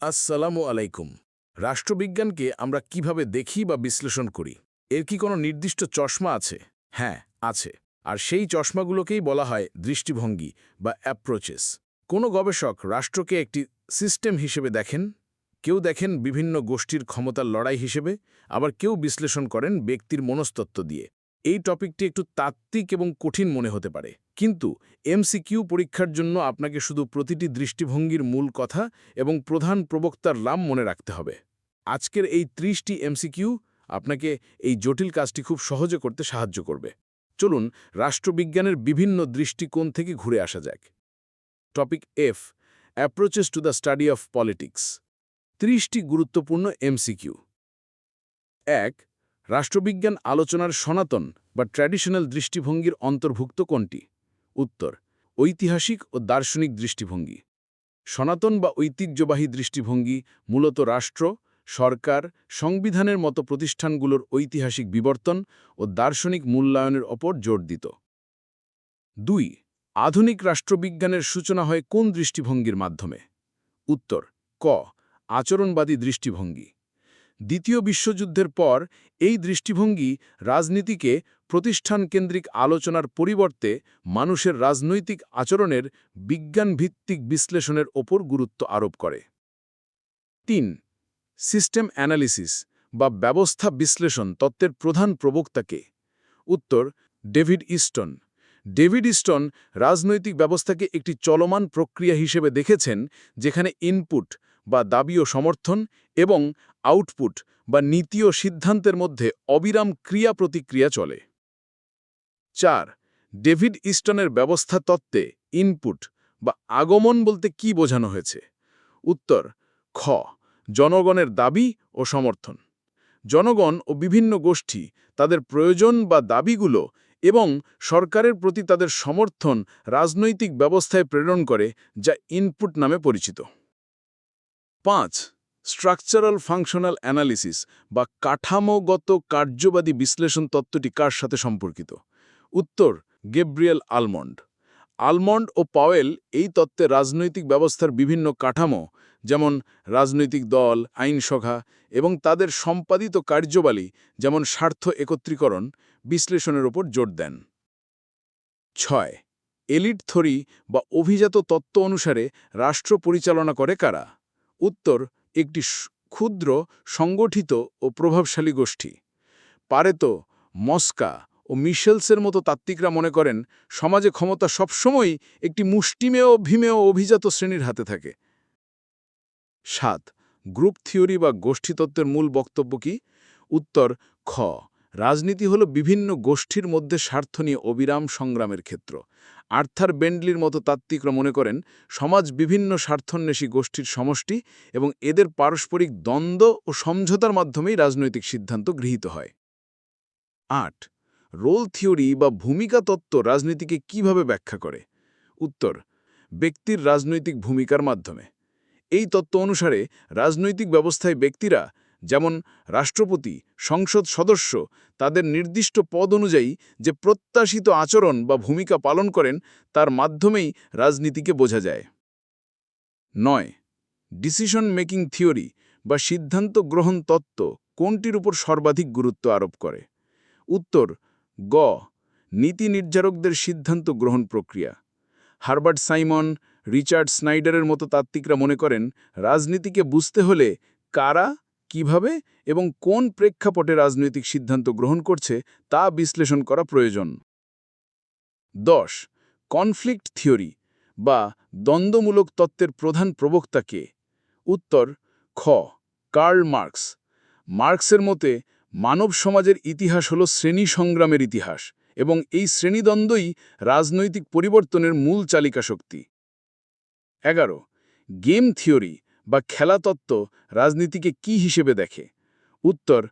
আসসালামু আলাইকুম। রাষ্ট্রবিজ্ঞানকে আমরা কীভাবে দেখি বা বিশ্লেষণ করি? এর কি কোনো নির্দিষ্ট চশমা আছে? হ্যাঁ আছে। আর সেই চশমাগুলোকেই বলা হয় দৃষ্টিভঙ্গি বা অ্যাপ্রোচেস কোনো গবেষক রাষ্ট্রকে একটি সিস্টেম হিসেবে দেখেন? কেউ দেখেন বিভিন্ন গোষ্ঠীর ক্ষমতার লড়াই হিসেবে, আবার কেউ বিশ্লেষণ করেন ব্যক্তির মনস্তত্ত্ব দিয়ে। এই টপিকটি একটু তাত্ত্বিক এবং কঠিন মনে হতে পারে। কিন্তু এমসিকিউ পরীক্ষার জন্য আপনাকে শুধু প্রতিটি দৃষ্টিভঙ্গির মূল কথা এবং প্রধান প্রবক্তার লাম মনে রাখতে হবে। আজকের এই ত্রিশটি এমসিকিউ আপনাকে এই জটিল কাজটি খুব সহজে করতে সাহায্য করবে। চলুন রাষ্ট্রবিজ্ঞানের বিভিন্ন দৃষ্টিকোণ থেকে ঘুরে আসা যাক। Topic F approaches to the study of politics ত্রিশটি গুরুত্বপূর্ণ এমসিকিউ এক, রাষ্ট্রবিজ্ঞান আলোচনার সনাতন বা ট্র্যাডিশনাল দৃষ্টিভঙ্গির অন্তর্ভুক্ত কোনটি? উত্তর, ঐতিহাসিক ও দার্শনিক দৃষ্টিভঙ্গি। সনাতন বা ঐতিহ্যবাহী দৃষ্টিভঙ্গি মূলত রাষ্ট্র, সরকার, সংবিধানের মতো প্রতিষ্ঠানগুলোর ঐতিহাসিক বিবর্তন ও দার্শনিক মূল্যায়নের ওপর জোর দিত। দুই, আধুনিক রাষ্ট্রবিজ্ঞানের সূচনা হয় কোন দৃষ্টিভঙ্গির মাধ্যমে? উত্তর, ক, আচরণবাদী দৃষ্টিভঙ্গি। দ্বিতীয় বিশ্বযুদ্ধের পর এই দৃষ্টিভঙ্গি রাজনীতিকে প্রতিষ্ঠানকেন্দ্রিক আলোচনার পরিবর্তে মানুষের রাজনৈতিক আচরণের বিজ্ঞানভিত্তিক বিশ্লেষণের ওপর গুরুত্ব আরোপ করে। তিন, সিস্টেম অ্যানালিসিস বা ব্যবস্থা বিশ্লেষণ তত্ত্বের প্রধান প্রবক্তাকে। উত্তর, ডেভিড ইস্টন। ডেভিড ইস্টন রাজনৈতিক ব্যবস্থাকে একটি চলমান প্রক্রিয়া হিসেবে দেখেছেন, যেখানে ইনপুট বা দাবি ও সমর্থন এবং আউটপুট বা নীতি ও সিদ্ধান্তের মধ্যে অবিরাম ক্রিয়া প্রতিক্রিয়া চলে। চার, ডেভিড ইস্টনের ব্যবস্থা তত্ত্বে ইনপুট বা আগমন বলতে কি বোঝানো হয়েছে? উত্তর, খ, জনগণের দাবি ও সমর্থন। জনগণ ও বিভিন্ন গোষ্ঠী তাদের প্রয়োজন বা দাবিগুলো এবং সরকারের প্রতি তাদের সমর্থন রাজনৈতিক ব্যবস্থায় প্রেরণ করে যা ইনপুট নামে পরিচিত। পাঁচ স্ট্রাকচারাল ফাংশনাল অ্যানালিসিস বা কাঠামোগত কার্যবাদী বিশ্লেষণ তত্ত্বটি কার সাথে সম্পর্কিত? উত্তর, গেব্রিয়েল আলমন্ড। আলমন্ড ও পাওয়েল এই তত্ত্বে রাজনৈতিক ব্যবস্থার বিভিন্ন কাঠামো, যেমন রাজনৈতিক দল, আইনসভা এবং তাদের সম্পাদিত কার্যবালী, যেমন স্বার্থ একত্রীকরণ, বিশ্লেষণের ওপর জোর দেন। ছয়, এলিট থরি বা অভিজাত তত্ত্ব অনুসারে রাষ্ট্র পরিচালনা করে কারা? উত্তর একটি ক্ষুদ্র, সংগঠিত ও প্রভাবশালী গোষ্ঠী। পারেতো মস্কা ও মিশেলসের মতো তাত্ত্বিকরা মনে করেন, সমাজে ক্ষমতা সবসময়ই একটি মুষ্টিমেয়, ভীমেয় অভিজাত শ্রেণির হাতে থাকে। সাত, গ্রুপ থিওরি বা গোষ্ঠীতত্ত্বের মূল বক্তব্য কি? উত্তর, খ, রাজনীতি হল বিভিন্ন গোষ্ঠীর মধ্যে স্বার্থ নিয়ে অবিরাম সংগ্রামের ক্ষেত্র। আর্থার বেন্ডলির মতো তাত্ত্বিকরা মনে করেন, সমাজ বিভিন্ন স্বার্থন্বেষী গোষ্ঠীর সমষ্টি এবং এদের পারস্পরিক দ্বন্দ্ব ও সমঝোতার মাধ্যমেই রাজনৈতিক সিদ্ধান্ত গৃহীত হয়। আট, রোল থিওরি বা ভূমিকা তত্ত্ব রাজনীতিকে কীভাবে ব্যাখ্যা করে? উত্তর, ব্যক্তির রাজনৈতিক ভূমিকার মাধ্যমে। এই তত্ত্ব অনুসারে রাজনৈতিক ব্যবস্থায় ব্যক্তিরা যেমন রাষ্ট্রপতি, সংসদ সদস্য তাদের নির্দিষ্ট পদ অনুযায়ী যে প্রত্যাশিত আচরণ বা ভূমিকা পালন করেন তার মাধ্যমেই রাজনীতিকে বোঝা যায়। নয় ডিসিশন মেকিং থিওরি বা সিদ্ধান্ত গ্রহণ তত্ত্ব কোনটির উপর সর্বাধিক গুরুত্ব আরোপ করে? উত্তর, গ, নীতি নির্ধারকদের সিদ্ধান্ত গ্রহণ প্রক্রিয়া। হারবার্ট সাইমন, রিচার্ড স্নাইডারের মতো তাত্ত্বিকরা মনে করেন, রাজনীতিকে বুঝতে হলে কারা কীভাবে এবং কোন প্রেক্ষাপটে রাজনৈতিক সিদ্ধান্ত গ্রহণ করছে তা বিশ্লেষণ করা প্রয়োজন। দশ, কনফ্লিক্ট থিওরি বা দ্বন্দ্বমূলক তত্ত্বের প্রধান প্রবক্তা কে? উত্তর, খ, কার্ল মার্কস। মার্কসের মতে, মানব সমাজের ইতিহাস হল শ্রেণি সংগ্রামের ইতিহাস এবং এই শ্রেণীদ্বন্দ্বই রাজনৈতিক পরিবর্তনের মূল চালিকা শক্তি এগারো, গেম থিওরি বা খেলাতত্ত্ব রাজনীতিকে কি হিসেবে দেখে? উত্তর,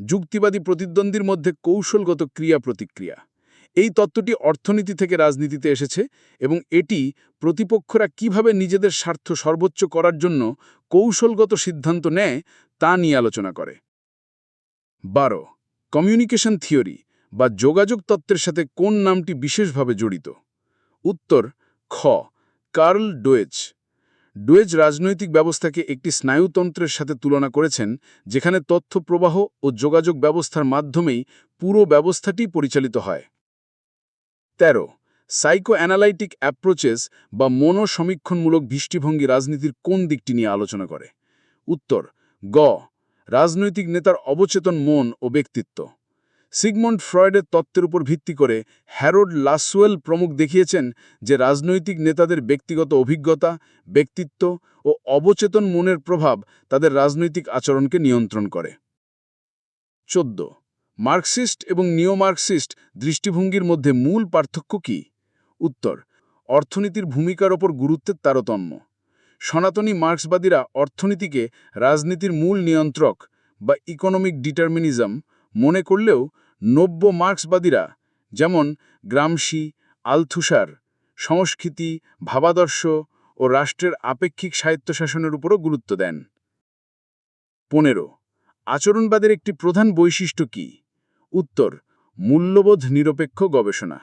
যুক্তিবাদী প্রতিদ্বন্দ্বীর মধ্যে কৌশলগত ক্রিয়া প্রতিক্রিয়া এই তত্ত্বটি অর্থনীতি থেকে রাজনীতিতে এসেছে এবং এটি প্রতিপক্ষরা কীভাবে নিজেদের স্বার্থ সর্বোচ্চ করার জন্য কৌশলগত সিদ্ধান্ত নেয় তা নিয়ে আলোচনা করে। বারো, কমিউনিকেশন থিওরি বা যোগাযোগ তত্ত্বের সাথে কোন নামটি বিশেষভাবে জড়িত? উত্তর, খ, কার্ল ডোয়েচ ডুয়েজ রাজনৈতিক ব্যবস্থাকে একটি স্নায়ুতন্ত্রের সাথে তুলনা করেছেন, যেখানে তথ্য প্রবাহ ও যোগাযোগ ব্যবস্থার মাধ্যমেই পুরো ব্যবস্থাটি পরিচালিত হয়। তেরো সাইকো অ্যানালাইটিক অ্যাপ্রোচেস বা মনোসমীক্ষণমূলক দৃষ্টিভঙ্গি রাজনীতির কোন দিকটি নিয়ে আলোচনা করে? উত্তর, গ, রাজনৈতিক নেতার অবচেতন মন ও ব্যক্তিত্ব। সিগমন্ড ফ্রয়েডের তত্ত্বের উপর ভিত্তি করে হ্যারোড লাসওয়েল প্রমুখ দেখিয়েছেন যে রাজনৈতিক নেতাদের ব্যক্তিগত অভিজ্ঞতা, ব্যক্তিত্ব ও অবচেতন মনের প্রভাব তাদের রাজনৈতিক আচরণকে নিয়ন্ত্রণ করে। চোদ্দ। মার্কসিস্ট এবং নিও মার্কসিস্ট দৃষ্টিভঙ্গির মধ্যে মূল পার্থক্য কি? উত্তর, অর্থনীতির ভূমিকার ওপর গুরুত্বের তারতম্য। সনাতনী মার্ক্সবাদীরা অর্থনীতিকে রাজনীতির মূল নিয়ন্ত্রক বা ইকোনমিক ডিটারমিনিজম মনে করলেও নব্য মার্ক্সবাদীরা, যেমন গ্রামসি, আলথুসার, সংস্কৃতি, ভাবাদর্শ ও রাষ্ট্রের আপেক্ষিক স্বায়ত্তশাসনের উপরও গুরুত্ব দেন। পনেরো, আচরণবাদের একটি প্রধান বৈশিষ্ট্য কি? উত্তর, মূল্যবোধ নিরপেক্ষ গবেষণা।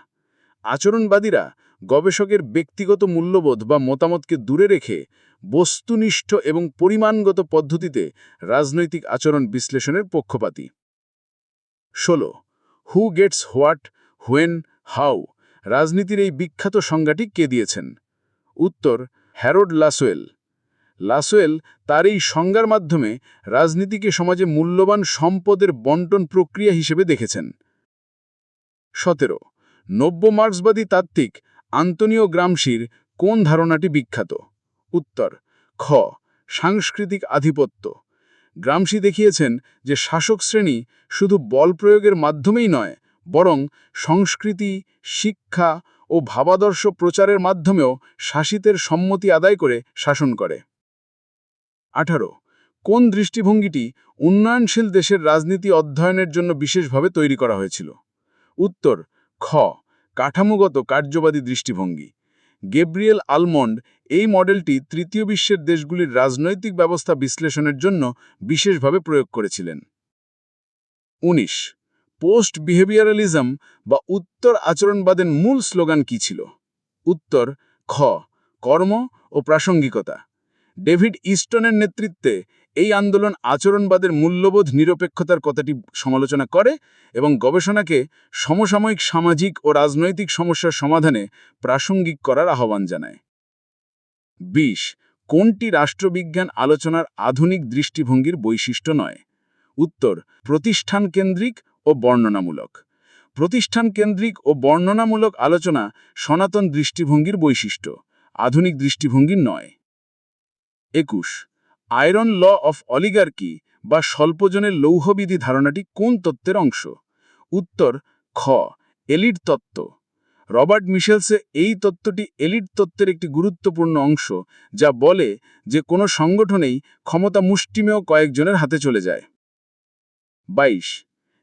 আচরণবাদীরা গবেষকের ব্যক্তিগত মূল্যবোধ বা মতামতকে দূরে রেখে বস্তুনিষ্ঠ এবং পরিমাণগত পদ্ধতিতে রাজনৈতিক আচরণ বিশ্লেষণের পক্ষপাতী। ষোলো who gets what, when, how রাজনীতির এই বিখ্যাত সংজ্ঞাটি কে দিয়েছেন? উত্তর, হ্যারোড লাসোয়েল। লাসোয়েল তার এই সংজ্ঞার মাধ্যমে রাজনীতিকে সমাজে মূল্যবান সম্পদের বন্টন প্রক্রিয়া হিসেবে দেখেছেন। সতেরো, নব্য মার্ক্সবাদী তাত্ত্বিক আন্তনীয় গ্রামসির কোন ধারণাটি বিখ্যাত? উত্তর, খ, সাংস্কৃতিক আধিপত্য। গ্রামসি দেখিয়েছেন যে শাসক শ্রেণি শুধু বল প্রয়োগের মাধ্যমেই নয়, বরং সংস্কৃতি, শিক্ষা ও ভাবাদর্শ প্রচারের মাধ্যমেও শাসিতের সম্মতি আদায় করে শাসন করে। আঠারো, কোন দৃষ্টিভঙ্গিটি উন্নয়নশীল দেশের রাজনীতি অধ্যয়নের জন্য বিশেষভাবে তৈরি করা হয়েছিল? উত্তর, খ, কাঠামোগত কার্যবাদী দৃষ্টিভঙ্গি। গেব্রিয়েল আলমন্ড এই মডেলটি তৃতীয় বিশ্বের দেশগুলির রাজনৈতিক ব্যবস্থা বিশ্লেষণের জন্য বিশেষভাবে প্রয়োগ করেছিলেন। ১৯ পোস্ট বিহেভিয়ারালিজম বা উত্তর আচরণবাদের মূল স্লোগান কি ছিল? উত্তর, খ, কর্ম ও প্রাসঙ্গিকতা। ডেভিড ইস্টনের নেতৃত্বে এই আন্দোলন আচরণবাদের মূল্যবোধ নিরপেক্ষতার কথাটি সমালোচনা করে এবং গবেষণাকে সমসাময়িক সামাজিক ও রাজনৈতিক সমস্যার সমাধানে প্রাসঙ্গিক করার আহ্বান জানায়। বিশ, কোনটি রাষ্ট্রবিজ্ঞান আলোচনার আধুনিক দৃষ্টিভঙ্গির বৈশিষ্ট্য নয়? উত্তর, প্রতিষ্ঠান কেন্দ্রিক ও বর্ণনামূলক। প্রতিষ্ঠান কেন্দ্রিক ও বর্ণনামূলক আলোচনা সনাতন দৃষ্টিভঙ্গির বৈশিষ্ট্য, আধুনিক দৃষ্টিভঙ্গির নয়। একুশ আয়রন ল অফ অলিগার্কি বা স্বল্পজনের লৌহবিধি ধারণাটি কোন তত্ত্বের অংশ? উত্তর, খ এলিট তত্ত্ব। রবার্ট মিশেলসে এই তত্ত্বটি এলিট তত্ত্বের একটি গুরুত্বপূর্ণ অংশ, যা বলে যে কোনো সংগঠনেই ক্ষমতা মুষ্টিমেয় কয়েকজনের হাতে চলে যায়। বাইশ,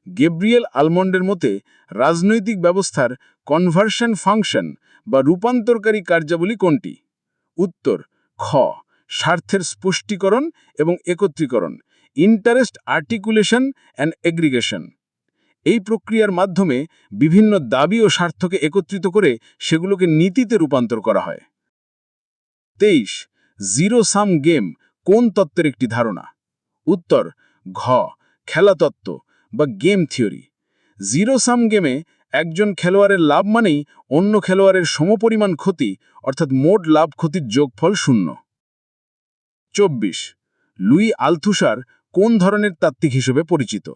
গেব্রিয়েল আলমন্ডের মতে, রাজনৈতিক ব্যবস্থার কনভার্সন ফাংশন বা রূপান্তরকারী কার্যাবলী কোনটি? উত্তর, খ স্বার্থের স্পষ্টীকরণ এবং একত্রীকরণ ইন্টারেস্ট আর্টিকুলেশন অ্যান্ড এগ্রিগেশন এই প্রক্রিয়ার মাধ্যমে বিভিন্ন দাবি ও স্বার্থকে একত্রিত করে সেগুলোকে নীতিতে রূপান্তর করা হয়। তেইশ জিরো সাম গেম কোন তত্ত্বের একটি ধারণা? উত্তর, ঘ, খেলাতত্ত্ব বা গেম থিওরি জিরো সাম গেমে একজন খেলোয়াড়ের লাভ মানেই অন্য খেলোয়াড়ের সমপরিমাণ ক্ষতি, অর্থাৎ মোট লাভ ক্ষতির যোগফল শূন্য। চব্বিশ। লুই আলথুসার কোন ধরনের তাত্ত্বিক হিসেবে পরিচিত?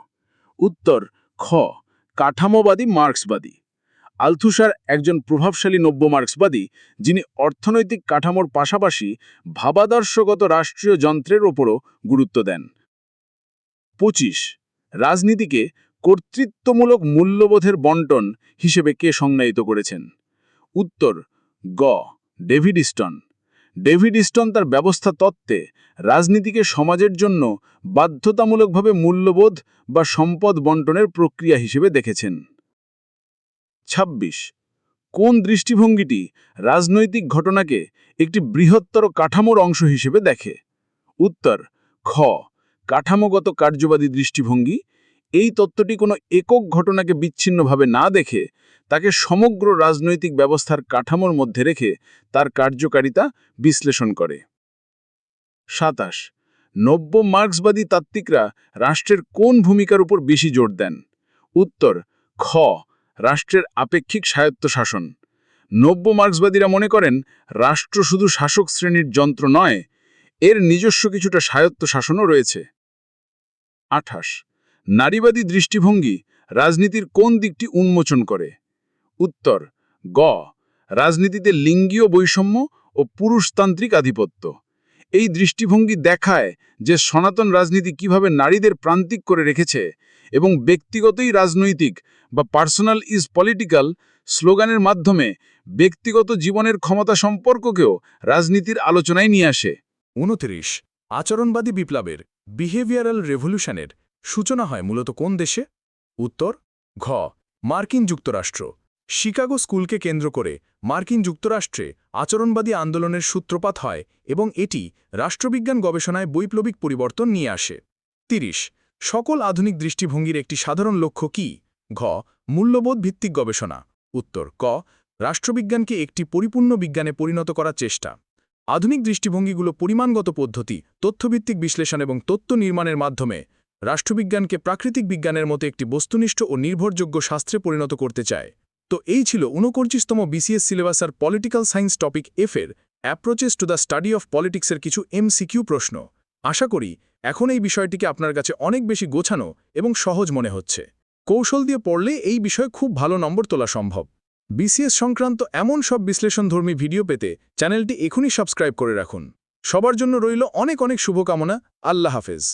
উত্তর, খ, কাঠামোবাদী মার্ক্সবাদী। আলথুসার একজন প্রভাবশালী নব্য মার্ক্সবাদী, যিনি অর্থনৈতিক কাঠামোর পাশাপাশি ভাবাদর্শগত রাষ্ট্রীয় যন্ত্রের ওপরও গুরুত্ব দেন। পঁচিশ, রাজনীতিকে কর্তৃত্বমূলক মূল্যবোধের বন্টন হিসেবে কে সংজ্ঞায়িত করেছেন? উত্তর, গ, ডেভিড ইস্টন। ডেভিড ইস্টন তার ব্যবস্থা তত্ত্বে রাজনীতিকে সমাজের জন্য বাধ্যতামূলকভাবে মূল্যবোধ বা সম্পদ বন্টনের প্রক্রিয়া হিসেবে দেখেছেন। ২৬ কোন দৃষ্টিভঙ্গিটি রাজনৈতিক ঘটনাকে একটি বৃহত্তর কাঠামোর অংশ হিসেবে দেখে? উত্তর, খ, কাঠামোগত কার্যবাদী দৃষ্টিভঙ্গি এই তত্ত্বটি কোনো একক ঘটনাকে বিচ্ছিন্নভাবে না দেখে, তাকে সমগ্র রাজনৈতিক ব্যবস্থার কাঠামোর মধ্যে রেখে তার কার্যকারিতা বিশ্লেষণ করে। সাতাশ, নব্য মার্ক্সবাদী তাত্ত্বিকরা রাষ্ট্রের কোন ভূমিকার উপর বেশি জোর দেন? উত্তর, খ, রাষ্ট্রের আপেক্ষিক স্বায়ত্তশাসন নব্য মার্ক্সবাদীরা মনে করেন, রাষ্ট্র শুধু শাসক শ্রেণির যন্ত্র নয়, এর নিজস্ব কিছুটা স্বায়ত্তশাসনও রয়েছে। আঠাশ নারীবাদী দৃষ্টিভঙ্গি রাজনীতির কোন দিকটি উন্মোচন করে? উত্তর, গ, রাজনীতিতে লিঙ্গীয় বৈষম্য ও পুরুষতান্ত্রিক আধিপত্য। এই দৃষ্টিভঙ্গি দেখায় যে সনাতন রাজনীতি কীভাবে নারীদের প্রান্তিক করে রেখেছে এবং ব্যক্তিগতই রাজনৈতিক বা পার্সোনাল ইজ পলিটিক্যাল স্লোগানের মাধ্যমে ব্যক্তিগত জীবনের ক্ষমতা সম্পর্ককেও রাজনীতির আলোচনায় নিয়ে আসে। উনত্রিশ আচরণবাদী বিপ্লবের বিহেভিয়ারাল রেভলিউশনের সূচনা হয় মূলত কোন দেশে? উত্তর, ঘ, মার্কিন যুক্তরাষ্ট্র। শিকাগো স্কুলকে কেন্দ্র করে মার্কিন যুক্তরাষ্ট্রে আচরণবাদী আন্দোলনের সূত্রপাত হয় এবং এটি রাষ্ট্রবিজ্ঞান গবেষণায় বৈপ্লবিক পরিবর্তন নিয়ে আসে। তিরিশ, সকল আধুনিক দৃষ্টিভঙ্গির একটি সাধারণ লক্ষ্য কি? ঘ, মূল্যবোধ ভিত্তিক গবেষণা। উত্তর, ক, রাষ্ট্রবিজ্ঞানকে একটি পরিপূর্ণ বিজ্ঞানে পরিণত করার চেষ্টা। আধুনিক দৃষ্টিভঙ্গিগুলো পরিমাণগত পদ্ধতি, তথ্যভিত্তিক বিশ্লেষণ এবং তত্ত্ব নির্মাণের মাধ্যমে রাষ্ট্রবিজ্ঞানকে প্রাকৃতিক বিজ্ঞানের মতো একটি বস্তুনিষ্ঠ ও নির্ভরযোগ্য শাস্ত্রে পরিণত করতে চায়। তো এই ছিল ঊনপঞ্চিশতম বিসিএস সিলেবাসার political science topic এফের approaches to the study of পলিটিক্সের কিছু এমসিকিউ প্রশ্ন। আশা করি এখন এই বিষয়টিকে আপনার কাছে অনেক বেশি গোছানো এবং সহজ মনে হচ্ছে। কৌশল দিয়ে পড়লে এই বিষয়ে খুব ভালো নম্বর তোলা সম্ভব। বিসিএস সংক্রান্ত এমন সব বিশ্লেষণধর্মী ভিডিও পেতে চ্যানেলটি এখনই সাবস্ক্রাইব করে রাখুন। সবার জন্য রইল অনেক অনেক শুভকামনা। আল্লাহ হাফেজ।